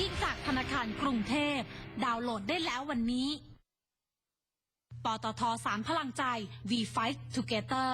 กิ้งจากธนาคารกรุงเทพ ดาวน์โหลดได้แล้ววันนี้ ปตทสารพลังใจ V Fight Together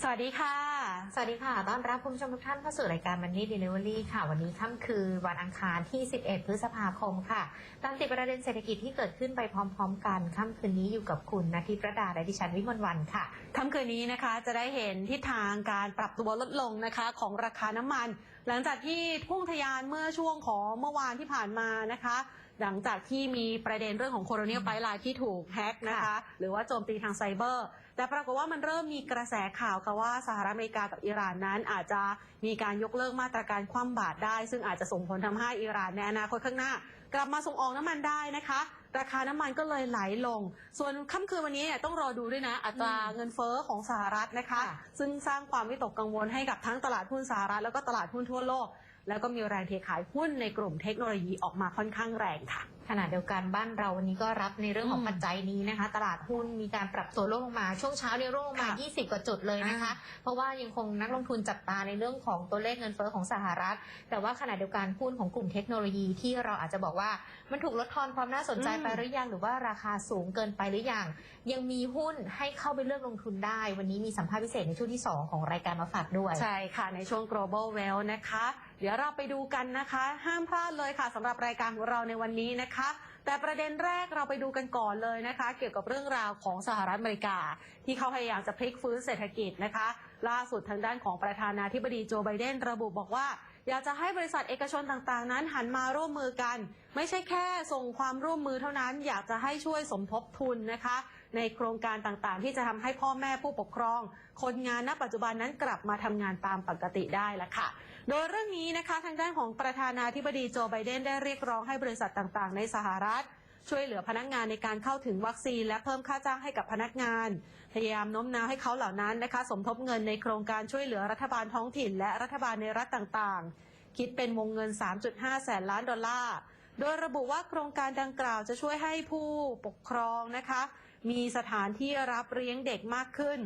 สวัสดีค่ะ สวัสดีค่ะ ต้อนรับคุณผู้ชมทุกท่านเข้าสู่รายการ Money Delivery ค่ะ วันนี้ค่ำคืนวันอังคารที่ 11 พฤษภาคมค่ะ ตามติดประเด็นเศรษฐกิจที่เกิดขึ้นไปพร้อม ๆ กัน ค่ำคืนนี้อยู่กับคุณนาทิประดาและดิฉันวิมลวันค่ะ ค่ำคืนนี้นะคะจะได้เห็นทิศทางการปรับตัวลดลงนะคะของราคาน้ำมัน หลังจากที่พุ่งทะยานเมื่อช่วงของเมื่อวานที่ผ่านมานะคะหลังจากที่มีประเด็นเรื่องของโคโรเนียไ i ไลน์ที่ถูกแฮ็กนะคะ หรือว่าโจมตีทางไซเบอร์ แต่ปรากฏว่ามันเริ่มมีกระแสข่าวค่ะว่าสหรัฐอเมริกากับอิหร่านนั้น อาจจะมีการยกเลิกมาตรการคว่ำบาตรได้ ซึ่งอาจจะส่งผลทำให้อิหร่านในอนาคตข้างหน้า กลับมาส่งออกน้ำมันได้นะคะราคาน้ำมันก็เลยไหลลง ส่วนค่ำคืนวันนี้เนี่ยต้องรอดูด้วยนะ อัตราเงินเฟ้อของสหรัฐนะคะค่ะซึ่งสร้างความวิตกกังวลให้กับทั้งตลาดหุ้นสหรัฐแล้วก็ตลาดหุ้นทั่วโลก แล้วก็มีแรงเทขายหุ้นในกลุ่มเทคโนโลยีออกมาค่อนข้างแรงค่ะ ขณะเดียวกันบ้านเราวันนี้ก็รับในเรื่องของอืมปัจจัยนี้นะคะ ตลาดหุ้นมีการปรับตัวลดลงมาช่วงเช้าเนี่ยร่วงลงมาค่ะ20 กว่าจุดเลยนะคะ เพราะว่ายังคงนักลงทุนจับตาในเรื่องของตัวเลขเงินเฟ้อของสหรัฐ แต่ว่าขณะเดียวกันหุ้นของกลุ่มเทคโนโลยีที่เราอาจจะบอกว่ามันถูกลดทอนความน่าสนใจอืมไปหรือยังหรือว่าราคาสูงเกินไปหรือยังยังมีหุ้นให้เข้าไปเลือกลงทุนได้ วันนี้มีสัมภาษณ์พิเศษในช่วงที่สองของรายการมาฝากด้วยใช่ค่ะในช่วง global wealth นะคะเดี๋ยวเราไปดูกันนะคะ ห้ามพลาดเลยค่ะสำหรับรายการของเราในวันนี้นะคะ แต่ประเด็นแรกเราไปดูกันก่อนเลยนะคะ เกี่ยวกับเรื่องราวของสหรัฐอเมริกา ที่เขาพยายามจะพลิกฟื้นเศรษฐกิจนะคะ ล่าสุดทางด้านของประธานาธิบดีโจไบเดนระบุบอกว่าอยากจะให้บริษัทเอกชนต่างๆ นั้นหันมาร่วมมือกัน ไม่ใช่แค่ส่งความร่วมมือเท่านั้น อยากจะให้ช่วยสมทบทุนนะคะ ในโครงการต่างๆ ที่จะทำให้พ่อแม่ผู้ปกครอง คนงานณปัจจุบันนั้นกลับมาทำงานตามปกติได้ละค่ะ โดยเรื่องนี้นะคะทางด้านของประธานาธิบดีโจไบเดนได้เรียกร้องให้บริษัทต่างๆ ในสหรัฐ ช่วยเหลือพนักงานในการเข้าถึงวัคซีน และเพิ่มค่าจ้างให้กับพนักงาน พยายามโน้มน้าวให้เขาเหล่านั้นนะคะ สมทบเงินในโครงการช่วยเหลือรัฐบาลท้องถิ่น และรัฐบาลในรัฐต่างๆ คิดเป็นวงเงิน 3.5 แสนล้านดอลลาร์โดยระบุว่าโครงการดังกล่าวจะช่วยให้ผู้ปกครองนะคะ มีสถานที่รับเลี้ยงเด็กมากขึ้น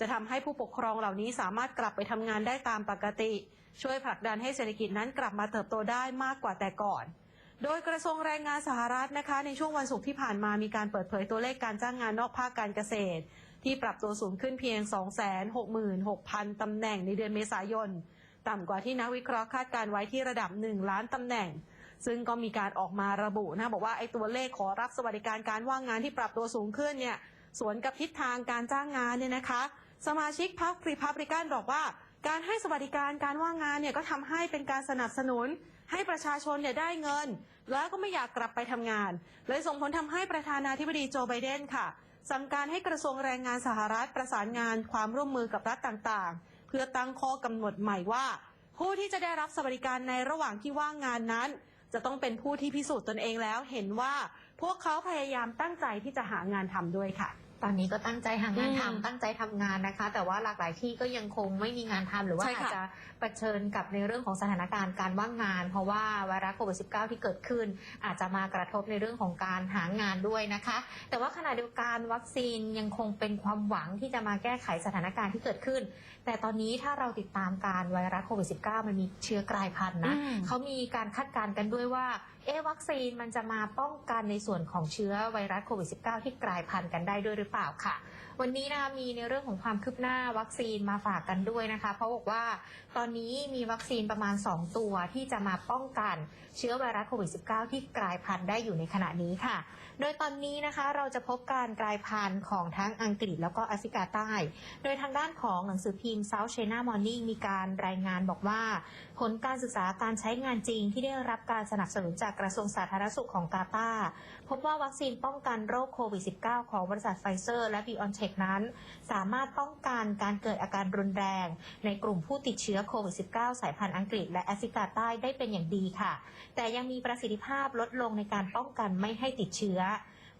จะทำให้ผู้ปกครองเหล่านี้สามารถกลับไปทำงานได้ตามปกติ ช่วยผลักดันให้เศรษฐกิจนั้นกลับมาเติบโตได้มากกว่าแต่ก่อน โดยกระทรวงแรงงานสหรัฐนะคะในช่วงวันศุกร์ที่ผ่านมามีการเปิดเผยตัวเลขการจ้างงานนอกภาคการเกษตร ที่ปรับตัวสูงขึ้นเพียง 266,000 ตำแหน่งในเดือนเมษายน ต่ำกว่าที่นักวิเคราะห์คาดการไว้ที่ระดับ 1 ล้านตำแหน่งซึ่งก็มีการออกมาระบุนะบอกว่าไอ้ตัวเลขขอรับสวัสดิการการว่างงานที่ปรับตัวสูงขึ้นเนี่ยสวนกับทิศทางการจ้างงานเนี่ยนะคะ สมาชิกพรรครีพับริกันบอกว่า การให้สวัสดิการการว่างงานเนี่ยก็ทำให้เป็นการสนับสนุน ให้ประชาชนเนี่ยได้เงิน แล้วก็ไม่อยากกลับไปทำงาน เลยส่งผลทำให้ประธานาธิบดีโจไบเดนค่ะ สั่งการให้กระทรวงแรงงานสหรัฐประสานงานความร่วมมือกับรัฐต่างๆ เพื่อตั้งข้อกำหนดใหม่ว่า ผู้ที่จะได้รับสวัสดิการในระหว่างที่ว่างงานนั้น จะต้องเป็นผู้ที่พิสูจน์ตนเองแล้วเห็นว่า พวกเขาพยายามตั้งใจที่จะหางานทำด้วยค่ะ ตอนนี้ก็ตั้งใจหางานอืมทำตั้งใจทำงานนะคะ แต่ว่าหลากหลายที่ก็ยังคงไม่มีงานทำหรือว่าใช่อาจค่ะจะเผชิญกับในเรื่องของสถานการณ์การว่างงาน เพราะว่าไวรัสโควิด -19 ที่เกิดขึ้น อาจจะมากระทบในเรื่องของการหางานด้วยนะคะ แต่ว่าขณะเดียวกันวัคซีนยังคงเป็นความหวังที่จะมาแก้ไขสถานการณ์ที่เกิดขึ้น แต่ตอนนี้ถ้าเราติดตามการไวรัสโควิด -19 มันมีเชื้อกลายพันธุ์นะอืมเขามีการคาดการณ์กันด้วยว่าเอ๊ะวัคซีนมันจะมาป้องกันในส่วนของเชื้อไวรัสโควิด -19 ที่กลายพันธุ์กันได้ด้วยหรือเปล่าค่ะ วันนี้นะคะมีในเรื่องของความคืบหน้าวัคซีนมาฝากกันด้วยนะคะ เพราะบอกว่า ตอนนี้มีวัคซีนประมาณ 2 ตัวที่จะมาป้องกันเชื้อไวรัสโควิด -19 ที่กลายพันธุ์ได้อยู่ในขณะนี้ค่ะ โดยตอนนี้นะคะเราจะพบการกลายพันธุ์ของทั้งอังกฤษแล้วก็แอฟริกาใต้ โดยทางด้านของหนังสือพิมพ์ South China Morning มีการรายงานบอกว่า ผลการศึกษาการใช้งานจริงที่ได้รับการสนับสนุนจากกระทรวงสาธารณสุขของกาตาร์พบว่าวัคซีนป้องกันโรคโควิด -19 ของบริษัทไฟเซอร์และ BioNTech นั้น สามารถป้องกันการเกิดอาการรุนแรง ในกลุ่มผู้ติดเชื้อโควิด -19 สายพันธุ์อังกฤษและแอฟริกาใต้ได้เป็นอย่างดีค่ะ แต่ยังมีประสิทธิภาพลดลงในการป้องกันไม่ให้ติดเชื้อ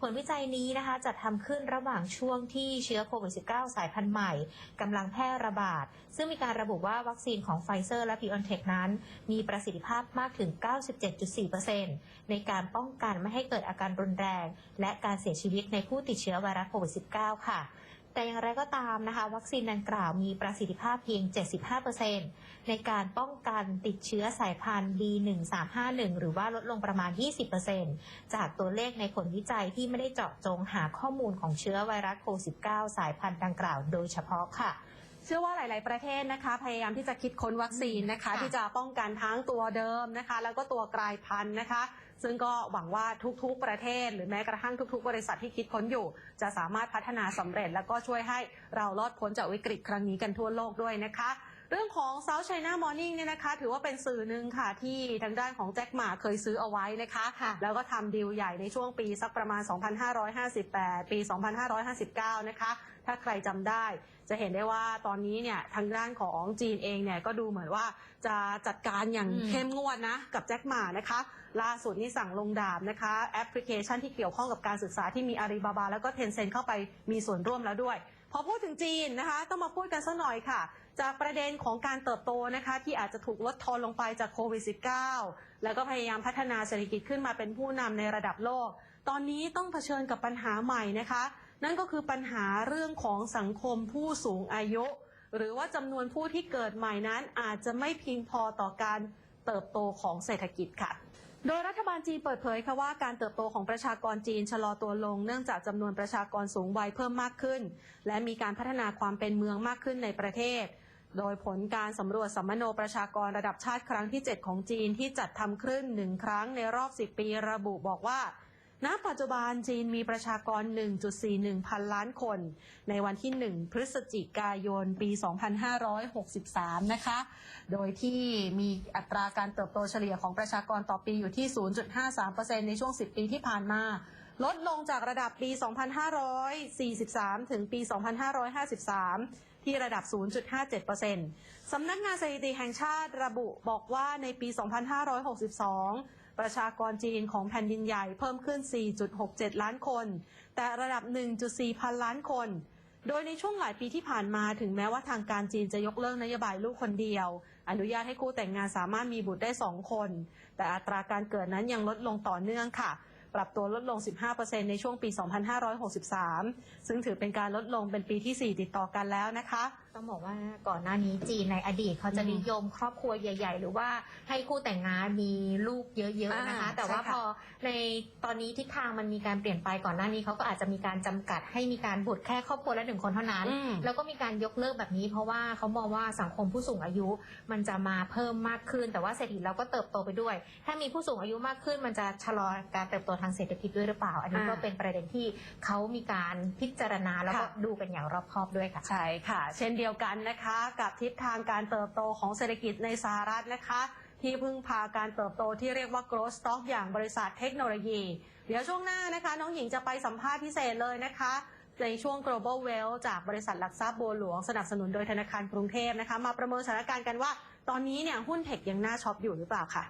ผลวิจัยนี้นะคะจัดทำขึ้นระหว่างช่วงที่เชื้อโควิด -19 สายพันธุ์ใหม่กำลังแพร่ระบาด ซึ่งมีการระบุว่าวัคซีนของไฟเซอร์และ b ีออนเทคนั้น มีประสิทธิภาพมากถึง 97.4%ในการป้องกันไม่ให้เกิดอาการรุนแรง และการเสียชีวิตในผู้ติดเชื้อไวรัสโควิด -19 ค่ะ แต่อย่างไรก็ตามนะคะ วัคซีนดังกล่าวมีประสิทธิภาพเพียง 75%ในการป้องกันติดเชื้อสายพันธุ์ B1351 หรือว่าลดลงประมาณ 20%จากตัวเลขในผลวิจัยที่ไม่ได้เจาะจงหาข้อมูลของเชื้อไวรัสโควิด -19 สายพันธุ์ดังกล่าวโดยเฉพาะค่ะเชื่อว่าหลาย ๆ ประเทศนะคะ พยายามที่จะคิดค้นวัคซีนนะคะค่ะที่จะป้องกันทั้งตัวเดิมนะคะ แล้วก็ตัวกลายพันธุ์นะคะ ซึ่งก็หวังว่าทุกๆประเทศ หรือแม้กระทั่งทุก ๆ บริษัทที่คิดค้นอยู่ จะสามารถพัฒนาสำเร็จ แล้วก็ช่วยให้เรารอดพ้นจากวิกฤตครั้งนี้กันทั่วโลกด้วยนะคะเรื่องของ South China Morning เนี่ยนะคะ ถือว่าเป็นสื่อหนึ่งค่ะ ที่ทางด้านของแจ็คหมาเคยซื้อเอาไว้นะคะค่ะแล้วก็ทำดีลใหญ่ในช่วงปีสักประมาณ 2558 ปี 2559 นะคะ ถ้าใครจำได้ จะเห็นได้ว่าตอนนี้เนี่ยทางด้านของจีนเองเนี่ยก็ดูเหมือนว่าจะจัดการอย่างเข้มงวดนะกับแจ็คหมานะคะล่าสุดนี่สั่งลงดาบนะคะแอปพลิเคชันที่เกี่ยวข้องกับการศึกษาที่มีอาลีบาบา แล้วก็เทนเซ็นเข้าไปมีส่วนร่วมแล้วด้วย พอพูดถึงจีนนะคะ ต้องมาพูดกันสักหน่อยค่ะ จากประเด็นของการเติบโตนะคะ ที่อาจจะถูกลดทอนลงไปจากโควิด -19 แล้วก็พยายามพัฒนาเศรษฐกิจขึ้นมาเป็นผู้นำในระดับโลก ตอนนี้ต้องเผชิญกับปัญหาใหม่นะคะ นั่นก็คือปัญหาเรื่องของสังคมผู้สูงอายุ หรือว่าจำนวนผู้ที่เกิดใหม่นั้นอาจจะไม่เพียงพอต่อการเติบโตของเศรษฐกิจค่ะ โดยรัฐบาลจีนเปิดเผยค่ะว่าการเติบโตของประชากรจีนชะลอตัวลง เนื่องจากจำนวนประชากรสูงวัยเพิ่มมากขึ้น และมีการพัฒนาความเป็นเมืองมากขึ้นในประเทศ โดยผลการสำรวจสัมมโนประชากรระดับชาติครั้งที่ 7 ของจีนที่จัดทำขึ้นหนึ่งครั้งในรอบ 10 ปีระบุบอกว่า ณปัจจุบันจีนมีประชากร 1.41 พันล้านคน ในวันที่ 1 พฤศจิกายน ปี 2563 นะคะ โดยที่มีอัตราการเติบโตเฉลี่ยของประชากรต่อปีอยู่ที่ 0.53%ในช่วง 10 ปีที่ผ่านมา ลดลงจากระดับปี 2543 ถึงปี 2553ที่ระดับ 0.57%สำนักงานสถิติแห่งชาติระบุบอกว่าในปี 2562 ประชากรจีนของแผ่นดินใหญ่เพิ่มขึ้น 4.67 ล้านคน แต่ระดับ 1.4 พันล้านคน โดยในช่วงหลายปีที่ผ่านมาถึงแม้ว่าทางการจีนจะยกเลิกนโยบายลูกคนเดียว อนุญาตให้คู่แต่งงานสามารถมีบุตรได้ 2 คน แต่อัตราการเกิดนั้นยังลดลงต่อเนื่องค่ะปรับตัวลดลง 15%ในช่วงปี 2563 ซึ่งถือเป็นการลดลงเป็นปีที่ 4 ติดต่อกันแล้วนะคะ ต้องบอกว่าก่อนหน้านี้จีนในอดีตเขาจะอืมนิยมครอบครัวใหญ่ ๆ หรือว่าให้คู่แต่งงานมีลูกเยอะๆนะคะอ่าแต่ว่าใช่ค่ะพอในตอนนี้ทิศทางมันมีการเปลี่ยนไปก่อนหน้านี้เขาก็อาจจะมีการจำกัดให้มีการบุตรแค่ครอบครัวละหนึ่งคนเท่านั้นอืมแล้วก็มีการยกเลิกแบบนี้ เพราะว่าเขามองว่าสังคมผู้สูงอายุมันจะมาเพิ่มมากขึ้น แต่ว่าเศรษฐกิจเราก็เติบโตไปด้วย ถ้ามีผู้สูงอายุมากขึ้น มันจะชะลอการเติบโตทางเศรษฐกิจด้วยหรือเปล่า อันนี้ก็อ่าเป็นประเด็นที่เขามีการพิจารณาแล้วก็ค่ะดูกันอย่างรอบคอบด้วยค่ะใช่ค่ะ เช่นเดียวียวกันนะคะ กับทิศทางการเติบโตของเศรษฐกิจในสหรัฐนะคะ ที่พึ่งพาการเติบโตที่เรียกว่า growth stock อย่างบริษัทเทคโนโลยี เดี๋ยวช่วงหน้านะคะ น้องหญิงจะไปสัมภาษณ์พิเศษเลยนะคะ ในช่วง global wealth จากบริษัทหลักทรัพย์บัวหลวงสนับสนุนโดยธนาคารกรุงเทพนะคะ มาประเมินสถานการณ์กันว่า ตอนนี้เนี่ยหุ้นเทคยังน่าช็อปอยู่หรือเปล่าค่ะ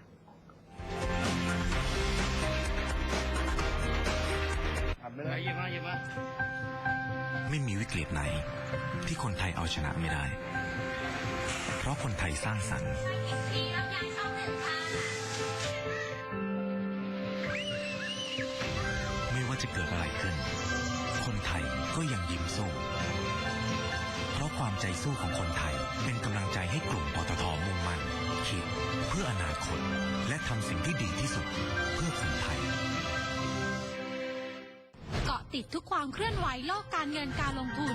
ไม่มีวิกฤตไหน ที่คนไทยเอาชนะไม่ได้ เพราะคนไทยสร้างสรรค์ไม่ว่าจะเกิดอะไรขึ้น คนไทยก็ยังยิ้มสู้ เพราะความใจสู้ของคนไทยเป็นกำลังใจให้กลุ่มปตทมุ่งมั่นคิดเพื่ออนาคต และทำสิ่งที่ดีที่สุดเพื่อคนไทยเกาะติดทุกความเคลื่อนไหวโลกการเงินการลงทุน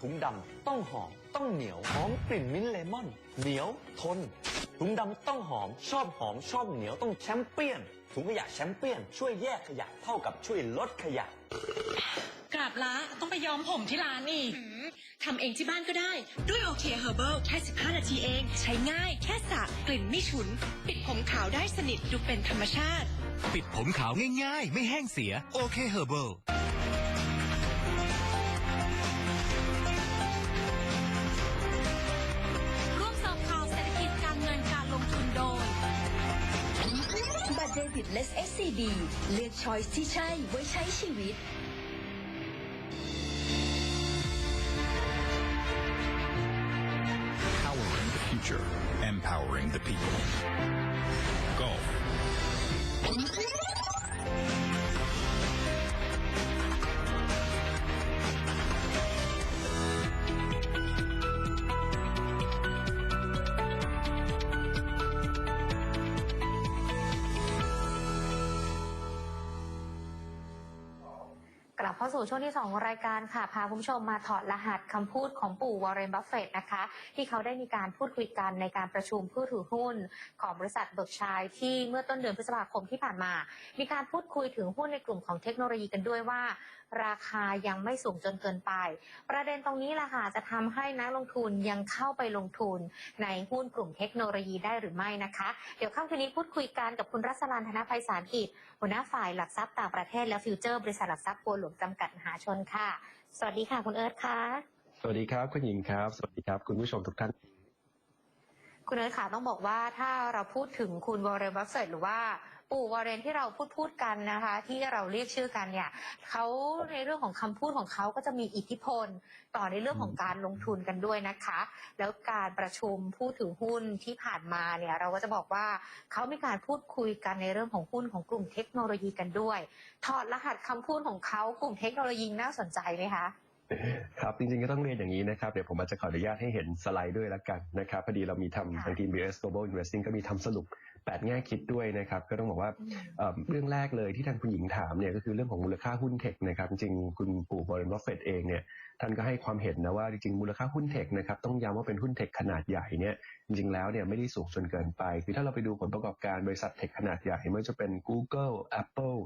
ถุงดำต้องหอม ต้องเหนียว หอมกลิ่นมิ้นท์เลมอน เหนียวทน ถุงดำต้องหอม ชอบหอม ชอบเหนียวต้องแชมเปี้ยน ถุงขยะแชมเปี้ยน ช่วยแยกขยะเท่ากับช่วยลดขยะ กราบละต้องไปย้อมผมที่ร้านอีกทำเองที่บ้านก็ได้ ด้วยโอเคเฮอร์เบิลแค่ 15 นาทีเอง ใช้ง่ายแค่สระกลิ่นไม่ฉุน ปิดผมขาวได้สนิทดูเป็นธรรมชาติ ปิดผมขาวง่ายๆ ไม่แห้งเสียโอเคเฮอร์เบิล เลส SCB เลือกช้อยส์ที่ใช่ไว้ใช้ชีวิต Powering the future, empowering the people. Golf. เข้าสู่ช่วงที่ 2 ของรายการค่ะ พาคุณผู้ชมมาถอดรหัสคำพูดของปู่วอร์เรนบัฟเฟตนะคะ ที่เขาได้มีการพูดคุยกันในการประชุมผู้ถือหุ้น ของบริษัทเบิร์กชัยที่เมื่อต้นเดือนพฤษภาคมที่ผ่านมา มีการพูดคุยถึงหุ้นในกลุ่มของเทคโนโลยีกันด้วยว่า ราคายังไม่สูงจนเกินไป ประเด็นตรงนี้แหละค่ะจะทำให้นักลงทุนยังเข้าไปลงทุนในหุ้นกลุ่มเทคโนโลยีได้หรือไม่นะคะ เดี๋ยวค่ำคืนนี้พูดคุยกันกับคุณรัศรันธนภัยสารกิจหัวหน้าฝ่ายหลักทรัพย์ต่างประเทศและฟิวเจอร์บริษัทหลักทรัพย์บัวหลวงจำกัดมหาชนค่ะ สวัสดีค่ะคุณเอิร์ธค่ะ สวัสดีครับคุณหญิงครับ สวัสดีครับ คุณผู้ชมทุกท่านคุณเอิร์ธค่ะต้องบอกว่าถ้าเราพูดถึงคุณวอร์เรนบัฟเฟตหรือว่า ปู่วอร์เรนที่เราพูดพูดกันนะคะ ที่เราเรียกชื่อกันเนี่ยเขาในเรื่องของคำพูดของเขาก็จะมีอิทธิพลต่อในเรื่องของการลงทุนกันด้วยนะคะ แล้วการประชุมผู้ถือหุ้นที่ผ่านมาเนี่ยเราก็จะบอกว่าเขามีการพูดคุยกันในเรื่องของหุ้นของกลุ่มเทคโนโลยีกันด้วย ถอดรหัสคำพูดของเขากลุ่มเทคโนโลยีน่าสนใจไหมคะครับจริงๆก็ต้องเรียนอย่างนี้นะครับเดี๋ยวผมอาจจะขออนุญาตให้เห็นสไลด์ด้วยละกันนะครับพอดีเรามีทำค่ะทางทีม BS Global Investing ก็มีทำสรุป 8แง่คิดด้วยนะครับ ก็ต้องบอกว่าเอ่อเรื่องแรกเลยที่ทางคุณหญิงถามเนี่ยก็คือเรื่องของมูลค่าหุ้นเทคนะครับจริงๆคุณปู่บรอนบัฟเฟตเองเนี่ยท่านก็ให้ความเห็นนะว่าจริงๆมูลค่าหุ้นเทคนะครับต้องย้ำว่าเป็นหุ้นเทคขนาดใหญ่เนี่ยจริงๆแล้วเนี่ยไม่ได้สูงจนเกินไป คือถ้าเราไปดูผลประกอบการบริษัทเทคขนาดใหญ่ไม่ว่าจะเป็น Google Apple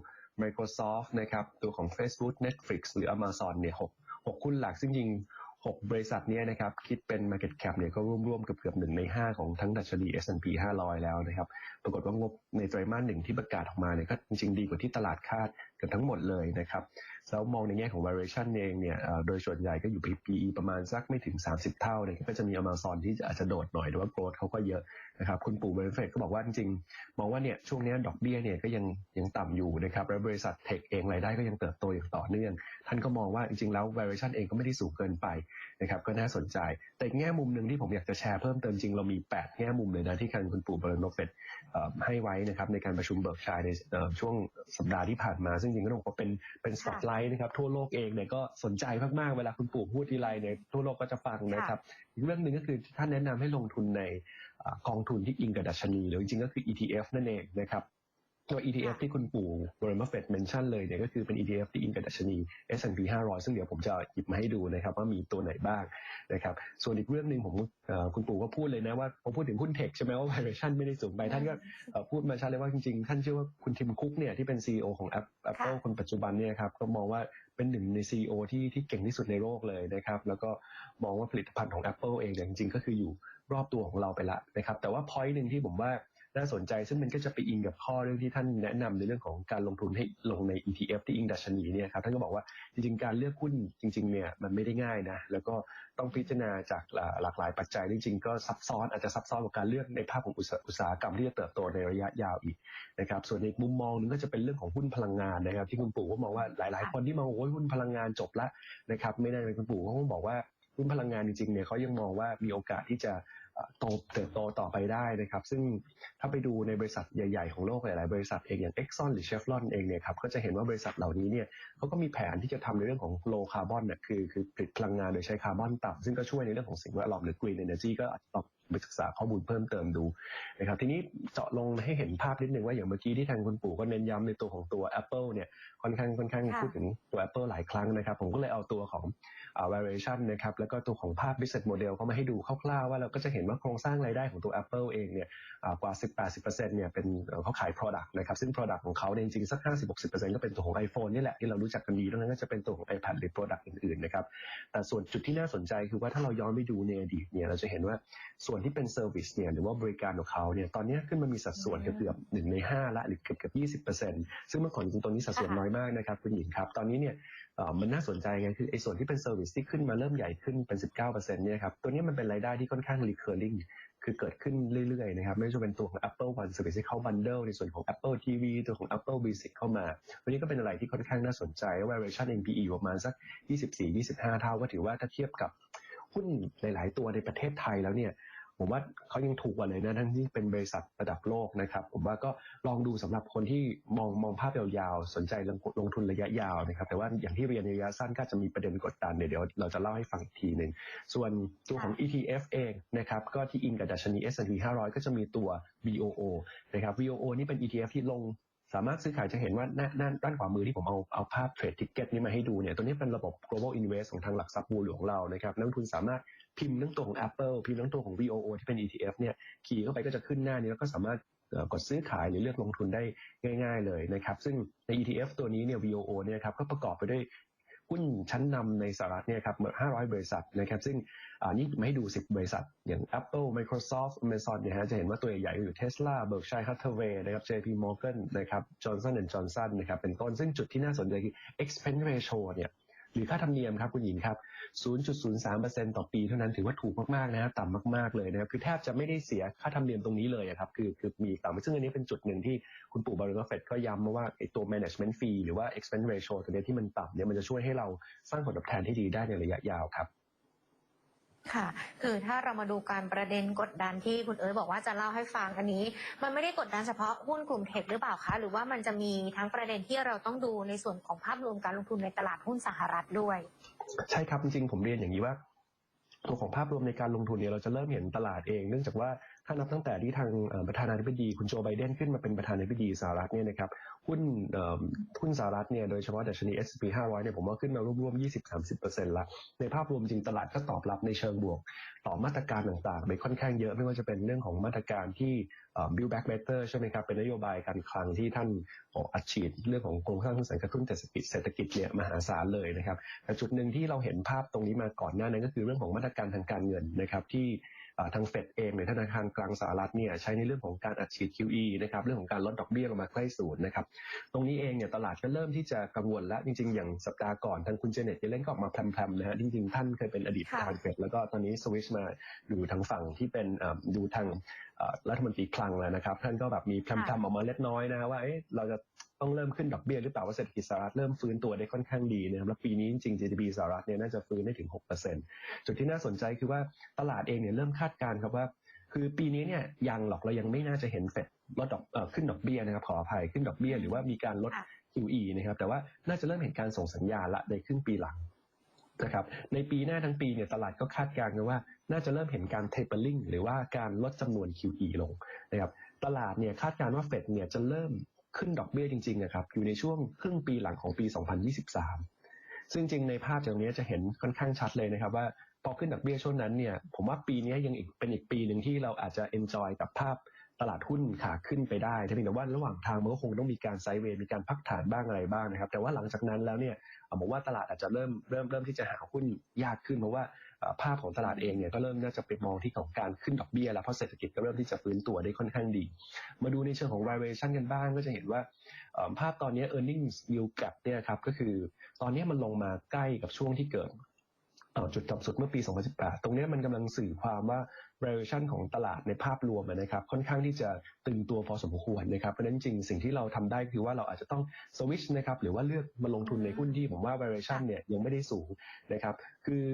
Microsoft นะครับตัวของ Facebook Netflix หรือ Amazon เนี่ยหกหกหุ้นหลักซึ่งจริง หกบริษัทนี้นะครับคิดเป็น Market Cap เนี่ยก็ร่วมๆเกือบๆหนึ่งในห้าของทั้งดัชนี S&P 500 แล้วนะครับ ปรากฏว่างบในไตรมาสหนึ่งที่ประกาศออกมาเนี่ยก็จริงๆดีกว่าที่ตลาดคาด กือบทั้งหมดเลยนะครับแล้วมองในแง่ของ valuation เองเนี่ยโดยส่วนใหญ่ก็อยู่ PE ประมาณสักไม่ถึง 30 เท่าเนี่ยก็จะมี Amazon ที่อาจจะโดดหน่อยแต่ว่า growth เขาก็เยอะนะครับคุณปู่เบรนเฟตก็บอกว่าจริงๆมองว่าเนี่ยช่วงนี้ดอกเบี้ยเนี่ยก็ยังยังต่ำอยู่นะครับและบริษัทเทคเองรายได้ก็ยังเติบโตอย่างต่อเนื่อง ท่านก็มองว่าจริงๆแล้ว valuation เองก็ไม่ได้สูงเกินไปนะครับก็น่าสนใจ แต่แง่มุมหนึ่งที่ผมอยากจะแชร์เพิ่มเติมจริงเรามี 8 แง่มุมเลยนะที่ทางคุณปู่เบรเฟตให้ไว้นะครับในการประชุมเบิร์กชัยในช่วงสัปดาห์ที่ผ่านมาซึ่งจริงๆก็ต้องบอกว่าเป็นเป็นสปอตไลท์นะครับทั่วโลกเองเนี่ยก็สนใจมากๆเวลาคุณปู่พูดทีไรเนี่ยทั่วโลกก็จะฟังนะครับ อีกเรื่องหนึ่งก็คือท่านแนะนำให้ลงทุนในเอ่อกองทุนที่อิงกับดัชนีหรือจริงๆก็คือ ETF นั่นเองนะครับ ตัว ETF ที่คุณปู่บร m ม f เฟตเมนชั่นเลยเนี่ยก็คือเป็น ETF ที่อิงกับดัชนี S&P 500 ซึ่งเดี๋ยวผมจะหยิบมาให้ดูนะครับว่ามีตัวไหนบ้างนะครับส่วนอีกเรื่องหนึ่งผมเอ่อคุณปู่ก็พูดเลยนะว่าพอพูดถึงหุ้นเทคใช่ไหมว่า valuation ไม่ได้สูงไปท่านก็เอ่อพูดมาชัดเลยว่าจริงๆ ท่านเชื่อว่าคุณทิมคุกเนี่ยที่เป็น CEO ของ App- Apple คนปัจจุบันเนี่ยครับก็มองว่าเป็นหนึ่งใน CEO ที่ที่เก่งที่สุดในโลกเลยนะครับแล้วก็มองว่าผลิตภัณฑ์ของ Apple เองเนี่ยจริงๆก็คืออยู่รอบตัวของเราไปละนะครับแต่ว่า point หนึ่งที่ผมว่า น่าสนใจ ซึ่งมันก็จะไปอิงกับข้อเรื่องที่ท่านแนะนำในเรื่องของการลงทุนให้ลงใน ETF ที่อิงดัชนีเนี่ยครับท่านก็บอกว่าจริงๆ การเลือกหุ้นจริงๆเนี่ยมันไม่ได้ง่ายนะแล้วก็ต้องพิจารณาจากหลากหลายปัจจัยจริงๆ ก็ซับซ้อนอาจจะซับซ้อนกว่าการเลือกในภาพของอุตสาหกรรมที่จะเติบโตในระยะยาวอีกนะครับส่วนในมุมมองหนึงก็จะเป็นเรื่องของหุ้นพลังงานนะครับ ที่คุณปู่ก็มองว่าหลาย ๆ คนที่มองว่าโอ้ยหุ้นพลังงานจบละนะครับไม่ได้คุณปู่ก็บอกว่าหุ้นพลังงานจริงๆเนี่ยเขายังมองว่ามีโอกาสที่จะ โตเติบโตต่อไปได้นะครับ ซึ่งถ้าไปดูในบริษัทใหญ่ ๆ ของโลกหลายๆบริษัทเองอย่าง Exxon หรือ Chevron เองเนี่ยครับก็จะเห็นว่าบริษัทเหล่านี้เนี่ยเขาก็มีแผนที่จะทำในเรื่องของโลคาร์บอนเนี่ยคือคือผลิตพลังงานโดยใช้คาร์บอนต่ำซึ่งก็ช่วยในเรื่องของสิ่งแวดล้อมหรือ green energy ก็ตอบ ไปศึกษาข้อมูลเพิ่มเติมดูนะครับทีนี้เจาะลงให้เห็นภาพนิดนึงว่าอย่างเมื่อกี้ที่ทางคุณปู่ก็เน้นย้ำในตัวของตัว Apple เนี่ยค่อนข้างค่อนข้างพูดถึงตัว Apple หลายครั้งนะครับ ผมก็เลยเอาตัวของอ variation นะครับแล้วก็ตัวของภาพ business model เข้ามาให้ดูคร่าวๆว่าเราก็จะเห็นว่าโครงสร้างรายได้ของตัว Apple เองเนี่ยอ่ากว่า18-10%เนี่ยเป็นเอ่อเขาขาย product นะครับซึ่ง product ของเขาเนี่ยจริงๆสัก 50-60%ก็เป็นตัวของ iPhone นี่แหละที่เรารู้จักกันดีตรงนั้นก็จะเป็นตัวของ iPad หรือ product อื่นๆนะครับแต่ส่วนจุดที่น่าสนใจคือว่าถ้าเราย้อนไปดูในอดีตเนี่ยเราจะเห็นว่าส่วนที่เป็น service เนี่ยหรือว่าบริการของเขาเนี่ยตอนนี้ขึ้นมามีสัดส่วนเกือบๆหนึ่งในห้าละหรือเกือบเกือบ20%ซึ่งเมื่อก่อนจริงๆตัวนี้สัดส่วนน้อยมากนะครับคุณหญิงครับ ตอนนี้เนี่ยเอ่อมันน่าสนใจไงคือไอ้ส่วนที่เป็นเซอร์วิสที่ขึ้นมาเริ่มใหญ่ขึ้นเป็น19%เนี่ยครับตัวนี้มันเป็นรายได้ที่ค่อนข้าง recurring คือเกิดขึ้นเรื่อยๆนะครับไม่ว่าจะเป็นตัวของ Apple One Service ที่เขา bundle ในส่วนของ Apple TV ตัวของ Apple Music เข้ามาวันนี้ก็เป็นอะไรที่ค่อนข้างน่าสนใจ valuation NPE อยู่ประมาณสัก 24-25 เท่าก็ถือว่าถ้าเทียบกับหุ้นหลาย ๆ ตัวในประเทศไทยแล้วเนี่ย ผมว่าเขายังถูกกว่าเลยนะทั้งที่เป็นบริษัทระดับโลกนะครับ ผมว่าก็ลองดูสำหรับคนที่มองมองภาพยาวๆสนใจลงลงทุนระยะยาวนะครับ แต่ว่าอย่างที่เรียนระยะสั้นก็จะมีประเด็นกดดันเดี๋ยวเราจะเล่าให้ฟังอีกทีหนึ่งส่วนตัวของ ETF เองนะครับก็ที่อิงกับดัชนี S&P 500 ก็จะมีตัว VOO นะครับ VOO นี่เป็น ETF ที่ลงสามารถซื้อขายจะเห็นว่าหน้าด้านด้านขวามือที่ผมเอาเอาภาพเทรดทิกเก็ตนี้มาให้ดูเนี่ยตัวนี้เป็นระบบ global invest ของทางหลักทรัพย์บัวหลวงเรานะครับนักลงทุนสามารถ พิมพ์เรื่องตัวของ Apple พิมพ์เรื่องตัวของ VOO ที่เป็น ETF เนี่ยคีย์เข้าไปก็จะขึ้นหน้านี้แล้วก็สามารถกดซื้อขายหรือเลือกลงทุนได้ง่าย ๆ เลยนะครับ ซึ่งใน ETF ตัวนี้เนี่ย VOO เนี่ยครับก็ประกอบไปด้วยหุ้นชั้นนำในสหรัฐเนี่ยครับ500 บริษัทนะครับซึ่งอ่านี่มาให้ดู 10 บริษัท อย่าง Apple Microsoft Amazon เนี่ยฮะจะเห็นว่าตัวใหญ่อยู่ Tesla Berkshire Hathaway นะครับ JP Morgan นะครับ Johnson Johnson นะครับเป็นต้นซึ่งจุดที่น่าสนใจคือ expense ratio เนี่ย หรือค่าธรรมเนียมครับคุณหญิงครับ 0.03%ต่อปีเท่านั้นถือว่าถูกมากๆนะฮะต่ำมากๆเลยนะครับคือแทบจะไม่ได้เสียค่าธรรมเนียมตรงนี้เลยครับคือคือมีต่ำซึ่งอันนี้เป็นจุดหนึ่งที่คุณปู่บริโภคเฟดก็ย้ำมาว่าไอ้ตัว management fee หรือว่า expense ratio ตัวเนี้ที่มันต่ำเนี่ยมันจะช่วยให้เราสร้างผลตอบแทนที่ดีได้ในระยะยาวครับ ค่ะ คือถ้าเรามาดูการประเด็นกดดันที่คุณเอ๋ยบอกว่าจะเล่าให้ฟังอันนี้ มันไม่ได้กดดันเฉพาะหุ้นกลุ่มเทคหรือเปล่าคะ หรือว่ามันจะมีทั้งประเด็นที่เราต้องดูในส่วนของภาพรวมการลงทุนในตลาดหุ้นสหรัฐด้วย ใช่ครับจริงๆผมเรียนอย่างนี้ว่าตัวของภาพรวมในการลงทุนเนี่ยเราจะเริ่มเห็นตลาดเอง เนื่องจากว่า ถ้านับตั้งแต่ที่ทางประธานาธิบดีคุณโจไบเดนขึ้นมาเป็นประธานาธิบดีสหรัฐเนี่ยนะครับหุ้นหุ้นสหรัฐเนี่ยโดยเฉพาะดัชนี S&P 500เนี่ยผมว่าขึ้นมาร่วมๆ20-30%ละในภาพรวมจริงตลาดก็ตอบรับในเชิงบวก ต่อมาตรการต่างๆ ไปค่อนข้างเยอะไม่ว่าจะเป็นเรื่องของมาตรการที่ build back better ใช่ไหมครับ เป็นนโยบายการคลังที่ท่านอ,อัดฉีดเรื่องของโครงสร้างพื้นฐานกระตุ้นเศรษฐกิจเศรษฐกิจเนี่ยมหาศาลเลยนะครับแต่จุดหนึ่งที่เราเห็นภาพตรงนี้มาก่อนหน้านั้นก็คือเรื่องของมาตรการทางการเงินนะครับที่ ทางเฟดเองหรือธนาคารกลางสหรัฐเนี่ยใช้ในเรื่องของการอัดฉีด QE นะครับเรื่องของการลดดอกเบี้ยลงมาใกล้ศูนย์นะครับตรงนี้เองเนี่ยตลาดก็เริ่มที่จะกังวลแล้วจริงๆ อย่างสัปดาห์ก่อนทางคุณเจเน็ตเยเลนก็ออกมาแพรมๆนะฮะจริงๆท่านเคยเป็นอดีตประธานเฟดแล้วก็ตอนนี้สวิชมาอยู่ทางฝั่งที่เป็นเอ่อดูทางเอ่อ รัฐมนตรีคลังแล้วนะครับ ท่านก็แบบมีแพรมๆออกมาเล็กน้อยนะว่าเอ๊ะเราจะต้องเริ่มขึ้นดอกเบี้ยหรือเปล่าว่าเศรษฐกิจสหรัฐเริ่มฟื้นตัวได้ค่อนข้างดีนะครับแล้วปีนี้จริงๆ GDP สหรัฐเนี่ยน่าจะฟื้นได้ถึง 6%จุดที่น่าสนใจคือว่าตลาดเองเนี่ยเริ่มคาดการณ์ครับว่า คือปีนี้เนี่ยยังหรอกเรายังไม่น่าจะเห็นเฟดลดดอกเอ่อขึ้นดอกเบี้ยนะครับขออภัยขึ้นดอกเบี้ยหรือว่ามีการลดค่ะ QE นะครับแต่ว่าน่าจะเริ่มเห็นการส่งสัญญาณละในครึ่งปีหลังนะครับในปีหน้าทั้งปีเนี่ยตลาดก็คาดการณ์กันว่า น่าจะเริ่มเห็นการ tapering หรือว่าการลดจำนวน QE ลงนะครับตลาดเนี่ยคาดการณ์ว่าเฟดเนี่ยจะเริ่มขึ้นดอกเบี้ยจริงๆนะครับอยู่ในช่วงครึ่งปีหลังของปี 2023 ซึ่งจริงในภาพจากนี้จะเห็นค่อนข้างชัดเลยนะครับว่าพอขึ้นดอกเบี้ยช่วงนั้นเนี่ยผมว่าปีนี้ยังอีกเป็นอีกปีหนึ่งที่เราอาจจะ enjoy กับภาพตลาดหุ้นขาขึ้นไปได้แต่เพียงแต่ว่าระหว่างทางมันก็คงต้องมีการไซด์เวย์มีการพักฐานบ้างอะไรบ้างนะครับ แต่ว่าหลังจากนั้นแล้วเนี่ยผมว่าตลาดอาจจะเริ่มเริ่มเริ่มที่จะหาหุ้นยากขึ้นเพราะว่า ภาพของตลาดเองเนี่ยก็เริ่มน่าจะไปมองที่ของการขึ้นดอกเบี้ยแล้วเพราะเศรษฐกิจก็เริ่มที่จะฟื้นตัวได้ค่อนข้างดี มาดูในเชิงของ valuation กันบ้างก็จะเห็นว่าภาพตอนนี้ earnings yield gap เนี่ยครับก็คือตอนนี้มันลงมาใกล้กับช่วงที่เกิดจุดต่ำสุดเมื่อปี 2018 ตรงนี้มันกำลังสื่อความว่า valuation ของตลาดในภาพรวมนะครับ ค่อนข้างที่จะตึงตัวพอสมควรนะครับ เพราะนั้นจริงสิ่งที่เราทำได้คือว่าเราอาจจะต้อง switch นะครับ หรือว่าเลือกมาลงทุนในหุ้นที่ผมว่า valuation เนี่ยยังไม่ได้สูงนะครับ คือ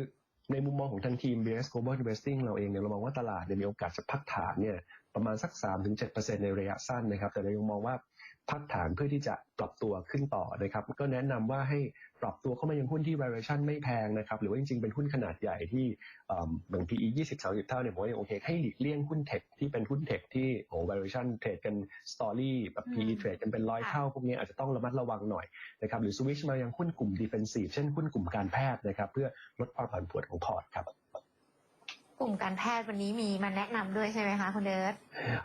ในมุมมองของทางทีม BS Global Investing เราเองเนี่ยเรามองว่าตลาดเนี่ยมีโอกาสจะพักฐานเนี่ยประมาณสัก 3-7%ในระยะสั้นนะครับ แต่เรายังมองว่า พักฐานเพื่อที่จะปรับตัวขึ้นต่อนะครับ ก็แนะนำว่าให้ปรับตัวเข้ามายังหุ้นที่ valuation ไม่แพงนะครับ หรือว่าจริงๆ เป็นหุ้นขนาดใหญ่ที่เอ่อเหมือน PE 20-30 เท่าเนี่ยผมว่ายังโอเค ให้หลีกเลี่ยงหุ้นเทคที่เป็นหุ้นเทคที่โอ้ valuation เทรดกัน story แบบ PE เทรดกันเป็นร้อยค่ะเท่าพวกนี้อาจจะต้องระมัดระวังหน่อยนะครับ หรือ switch มายังหุ้นกลุ่ม defensive เช่นหุ้นกลุ่มการแพทย์นะครับ เพื่อลดความผันผวนของพอร์ตครับ กลุ่มการแพทย์วันนี้มีมาแนะนำด้วยใช่ไหมคะคุณเดิร์ด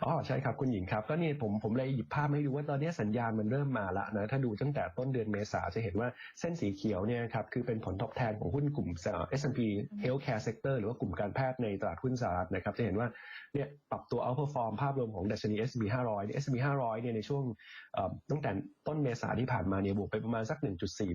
อ๋อใช่ครับคุณหญิงครับ ก็นี่ผมผมเลยหยิบภาพให้ดูว่าตอนนี้สัญญาณมันเริ่มมาล้วนะถ้าดูตั้งแต่ต้นเดือนเมษาจะเห็นว่าเส้นสีเขียวเนี่ยครับคือเป็นผลตอบแทนของหุ้นกลุ่มเอ่อ S&P Healthcare Sector หรือว่ากลุ่มการแพทย์ในตลาดหุ้นสหรัฐนะครับจะเห็นว่าเนี่ยปรับตัว outperform ภาพรวมของดัชนี S&P 500เนี่ย S&P 500เนี่ยในช่วงตั้งแต่ต้นเมษาที่ผ่านมาเนี่ยบวกไปประมาณสัก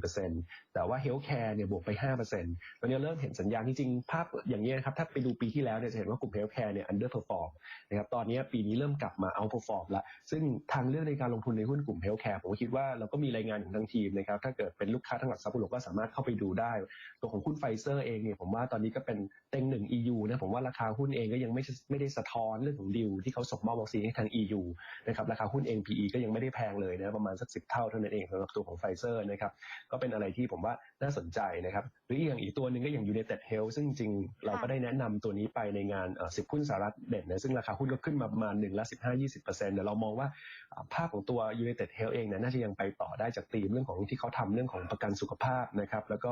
1.4%แต่ว่า Healthcare เนี่ยบวกไป 5%ตอนนี้เริ่มเห็นสัญญาณจริงภาพอย่างนี้นะครับถ้าไปดูปีีที่แล้วเนี่ยจะเห็นว่ากลุ่ม Healthcare เนี่ย underperform นะครับตอนนี้ปีนี้เริ่มกลับมา outperform ละซึ่งทางเลือกในการลงทุนในหุ้นกลุ่ม healthcare ผมคิดว่าเราก็มีรายงานของทางทีมนะครับถ้าเกิดเป็นลูกค้าทางหลักทรัพย์เราก็สามารถเข้าไปดูได้ ตัวของหุ้นไฟเซอร์เองเนี่ยผมว่าตอนนี้ก็เป็นเต็งหนึ่ง EU นะผมว่าราคาหุ้นเองก็ยังไม่ไม่ได้สะท้อนเรื่องของดิวที่เขาส่งมอบวัคซีนให้ทาง EU นะครับราคาหุ้นเอง PE ก็ยังไม่ได้แพงเลยนะประมาณสักสิบเท่าเท่านั้นเองสำหรับตัวของไฟเซอร์นะครับก็เป็นอะไรที่ผมว่าน่าสนใจนะครับหรืออย่างอีกตัวหนึ่งก็อย่าง United Health ซึ่งจริงเราก็ได้แนะนำตัวนี้ไปในงานเอ่อ10หุ้นสหรัฐเด่นนะซึ่งราคาหุ้นก็ขึ้นมาประมาณ1ละ15-20%เดี๋ยวเรามองว่าอ่าภาพของตัว United Health เองเนี่ยน่าจะยังไปต่อได้จากธีมเรื่องของที่เขาทำเรื่องของประกันสุขภาพนะครับแล้วก็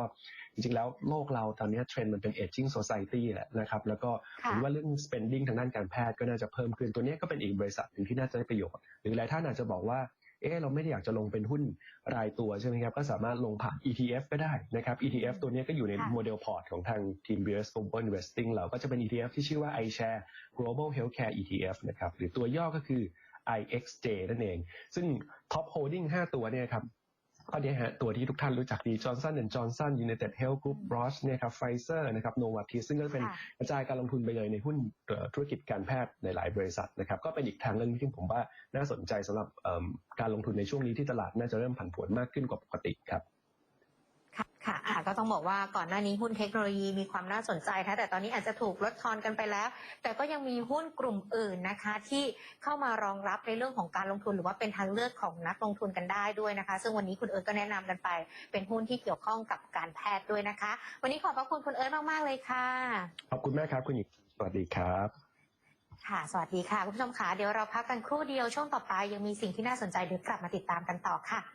จริงๆแล้วโลกเราตอนนี้เทรนด์มันเป็น aging society แหละนะครับแล้วก็ค่ะเห็นว่าเรื่อง spending ทางด้านการแพทย์ก็น่าจะเพิ่มขึ้นตัวนี้ก็เป็นอีกบริษัทหนึ่งที่น่าจะได้ประโยชน์หรือหลายท่านอาจจะบอกว่า เออเราไม่ได้อยากจะลงเป็นหุ้นรายตัวใช่ไหมครับ ก็สามารถลงผ่าน ETF ก็ได้นะครับ ETF ตัวนี้ก็อยู่ในค่ะโมเดลพอร์ตของทางทีม BS Global Investing เราก็จะเป็น ETF ที่ชื่อว่า iShare Global Healthcare ETF นะครับหรือตัวย่อก็คือ IXJ นั่นเอง ซึ่ง Top Holding 5ตัวเนี่ยครับ ก็เนี่ยฮะตัวที่ทุกท่านรู้จักดี Johnson Johnson United Health Group Roche เนี่ยครับ Pfizer นะครับ Novartis ซึ่งก็เป็นค่ะกระจายการลงทุนไปเลยในหุ้นเอ่อธุรกิจการแพทย์ในหลายบริษัทนะครับก็เป็นอีกทางเลือกที่ผมว่าน่าสนใจสำหรับเอิ่มการลงทุนในช่วงนี้ที่ตลาดน่าจะเริ่มผันผวนมากขึ้นกว่าปกติครับ ค่ะค่ะอะก็ต้องบอกว่าก่อนหน้านี้หุ้นเทคโนโลยีมีความน่าสนใจนะแต่ตอนนี้อาจจะถูกลดทอนกันไปแล้ว แต่ก็ยังมีหุ้นกลุ่มอื่นนะคะ ที่เข้ามารองรับในเรื่องของการลงทุนหรือว่าเป็นทางเลือกของนักลงทุนกันได้ด้วยนะคะ ซึ่งวันนี้คุณเอิร์ธก็แนะนำกันไป เป็นหุ้นที่เกี่ยวข้องกับการแพทย์ด้วยนะคะ วันนี้ขอบพระคุณคุณเอิร์ธมากๆเลยค่ะขอบคุณมากครับคุณหญิงสวัสดีครับค่ะ สวัสดีค่ะ คุณผู้ชมค่ะ เดี๋ยวเราพักกันครู่เดียว ช่วงต่อไปยังมีสิ่งที่น่าสนใจเดี๋ยวกลับมาติดตามกันต่อค่ะ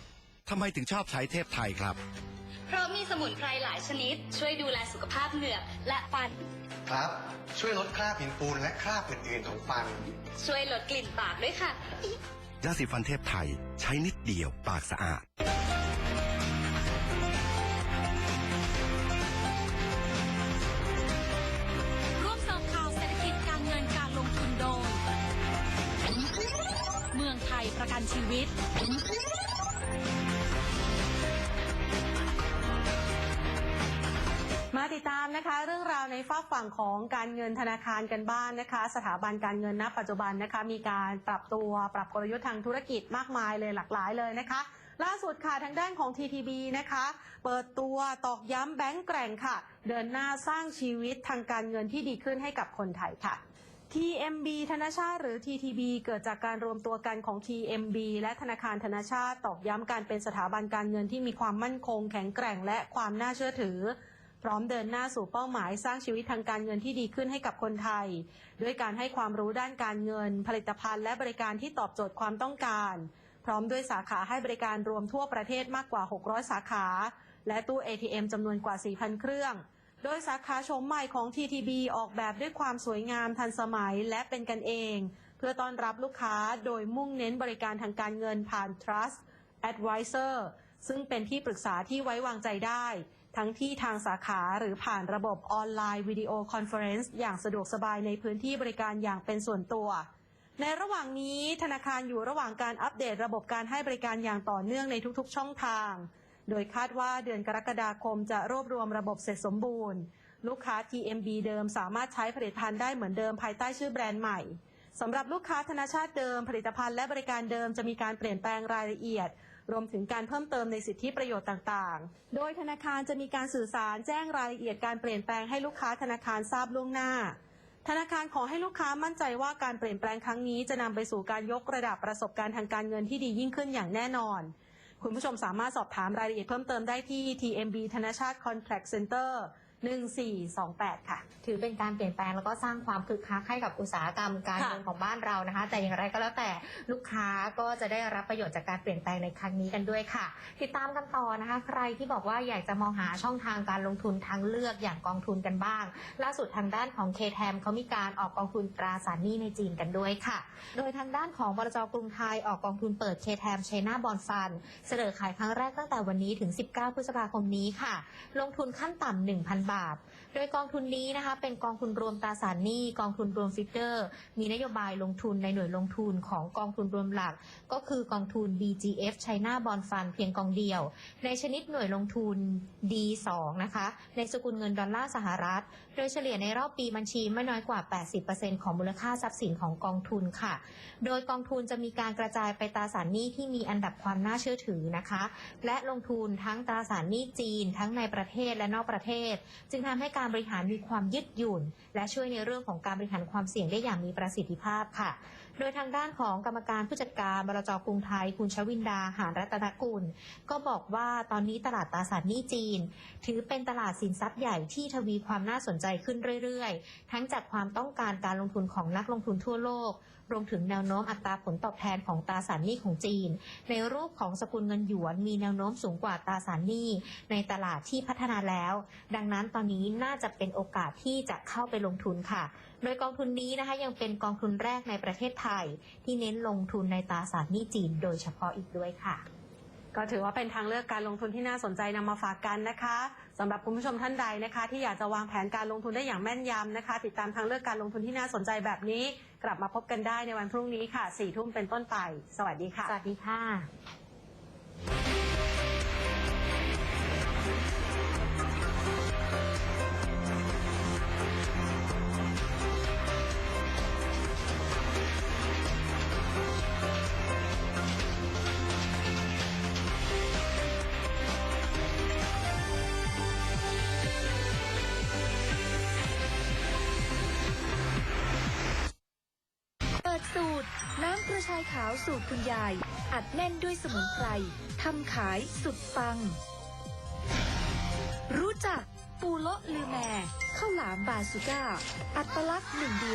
ทำไมถึงชอบใช้เทพไทยครับ เพราะมีสมุนไพรหลายชนิด ช่วยดูแลสุขภาพเหงือกและฟัน ครับ ช่วยลดคราบหินปูนและคราบอื่นๆของฟัน ช่วยลดกลิ่นปากด้วยค่ะ ยาสีฟันเทพไทยใช้นิดเดียวปากสะอาด ร่วมเสริมข่าวเศรษฐกิจการเงินการลงทุนโดย เมืองไทยประกันชีวิต ติดตามนะคะ เรื่องราวในฝากฝั่งของการเงินธนาคารกันบ้างนะคะ สถาบันการเงินณ ปัจจุบันนะคะ มีการปรับตัวปรับกลยุทธ์ทางธุรกิจมากมายเลยหลากหลายเลยนะคะ ล่าสุดค่ะทางด้านของ TTB นะคะ เปิดตัวตอกย้ำแบงก์แกร่งค่ะ เดินหน้าสร้างชีวิตทางการเงินที่ดีขึ้นให้กับคนไทยค่ะ TMB ธนชาติหรือ TTB เกิดจากการรวมตัวกันของ TMB และธนาคารธนชาติตอกย้ำการเป็นสถาบันการเงินที่มีความมั่นคง แข็งแกร่งและความน่าเชื่อถือ พร้อมเดินหน้าสู่เป้าหมายสร้างชีวิตทางการเงินที่ดีขึ้นให้กับคนไทย ด้วยการให้ความรู้ด้านการเงิน ผลิตภัณฑ์และบริการที่ตอบโจทย์ความต้องการ พร้อมด้วยสาขาให้บริการรวมทั่วประเทศมากกว่า 600 สาขา และตู้ ATM จำนวนกว่า 4,000 เครื่อง โดยสาขาโฉมใหม่ของ TTB ออกแบบด้วยความสวยงามทันสมัยและเป็นกันเอง เพื่อต้อนรับลูกค้าโดยมุ่งเน้นบริการทางการเงินผ่าน Trust Advisor ซึ่งเป็นที่ปรึกษาที่ไว้วางใจได้ ทั้งที่ทางสาขาหรือผ่านระบบออนไลน์วิดีโอคอนเฟอเรนซ์อย่างสะดวกสบายในพื้นที่บริการอย่างเป็นส่วนตัว ในระหว่างนี้ธนาคารอยู่ระหว่างการอัปเดตระบบการให้บริการอย่างต่อเนื่องในทุกๆ ช่องทาง โดยคาดว่าเดือนกรกฎาคมจะรวบรวมระบบเสร็จสมบูรณ์ ลูกค้า TMB เดิมสามารถใช้ผลิตภัณฑ์ได้เหมือนเดิมภายใต้ชื่อแบรนด์ใหม่สำหรับลูกค้าธนาชาติเดิม ผลิตภัณฑ์และบริการเดิมจะมีการเปลี่ยนแปลงรายละเอียด รวมถึงการเพิ่มเติมในสิทธิประโยชน์ต่างๆ โดยธนาคารจะมีการสื่อสารแจ้งรายละเอียดการเปลี่ยนแปลงให้ลูกค้าธนาคารทราบล่วงหน้า ธนาคารขอให้ลูกค้ามั่นใจว่าการเปลี่ยนแปลงครั้งนี้จะนำไปสู่การยกระดับประสบการณ์ทางการเงินที่ดียิ่งขึ้นอย่างแน่นอน คุณผู้ชมสามารถสอบถามรายละเอียดเพิ่มเติมได้ที่ TMB ธนชาติ Contact Center 1428 ค่ะ ถือเป็นการเปลี่ยนแปลงแล้วก็สร้างความคึกคักให้กับอุตสาหกรรมการค่ะเงินของบ้านเรานะคะ แต่อย่างไรก็แล้วแต่ลูกค้าก็จะได้รับประโยชน์จากการเปลี่ยนแปลงในครั้งนี้กันด้วยค่ะ ติดตามกันต่อนะคะ ใครที่บอกว่าอยากจะมองหาช่องทางการลงทุนทางเลือกอย่างกองทุนกันบ้าง ล่าสุดทางด้านของ k t แ m เขามีการออกกองทุนตราสารหนี้ในจีนกันด้วยค่ะ โดยทางด้านของบลจกรุงไทยออกกองทุนเปิด k t แ m China Bond Fund เสนอขายครั้งแรกตั้งแต่วันนี้ถึง 19 พฤษภาคมนี้ค่ะ ลงทุนขั้นต่ำ1,000บาท โดยกองทุนนี้นะคะเป็นกองทุนรวมตราสารหนี้กองทุนรวมฟิกเกอร์ มีนโยบายลงทุนในหน่วยลงทุนของกองทุนรวมหลัก ก็คือกองทุน BGF China Bond Fund เพียงกองเดียว ในชนิดหน่วยลงทุน D2 นะคะในสกุลเงินดอลลาร์สหรัฐ โดยเฉลี่ยในรอบปีบัญชีไม่น้อยกว่า 80%ของมูลค่าทรัพย์สินของกองทุนค่ะ โดยกองทุนจะมีการกระจายไปตราสารหนี้ที่มีอันดับความน่าเชื่อถือนะคะ และลงทุนทั้งตราสารหนี้จีน ทั้งในประเทศและนอกประเทศจึงทำให้การบริหารมีความยืดหยุ่น และช่วยในเรื่องของการบริหารความเสี่ยงได้อย่างมีประสิทธิภาพค่ะ โดยทางด้านของกรรมการผู้จัดการบรจกรุงไทย คุณชวินดาหานรัตนกุล ก็บอกว่าตอนนี้ตลาดตราสารหนี้จีน ถือเป็นตลาดสินทรัพย์ใหญ่ที่ทวีความน่าสนใจขึ้นเรื่อยๆ ทั้งจากความต้องการการลงทุนของนักลงทุนทั่วโลก รวมถึงแนวโน้มอัตราผลตอบแทนของตราสารหนี้ของจีน ในรูปของสกุลเงินหยวนมีแนวโน้มสูงกว่าตราสารหนี้ในตลาดที่พัฒนาแล้ว ดังนั้นตอนนี้น่าจะเป็นโอกาสที่จะเข้าไปลงทุนค่ะ โดยกองทุนนี้นะคะยังเป็นกองทุนแรกในประเทศไทย ที่เน้นลงทุนในตราสารหนี้จีนโดยเฉพาะอีกด้วยค่ะ ก็ถือว่าเป็นทางเลือกการลงทุนที่น่าสนใจนำมาฝากกันนะคะสำหรับคุณผู้ชมท่านใดนะคะ ที่อยากจะวางแผนการลงทุนได้อย่างแม่นยำนะคะ ติดตามทางเลือกการลงทุนที่น่าสนใจแบบนี้ กลับมาพบกันได้ในวันพรุ่งนี้ค่ะ4ี่ทุ่มเป็นต้นไป สวัสดีค่ะ สวัสดีค่ะาวสูตรคุณยาย อัดแน่นด้วยสมุนไพรทำขายสุดปัง รู้จักปูโละลือแม่ข้าวหลามบาสุก้า อัตลักษณ์หนึ่งเดียว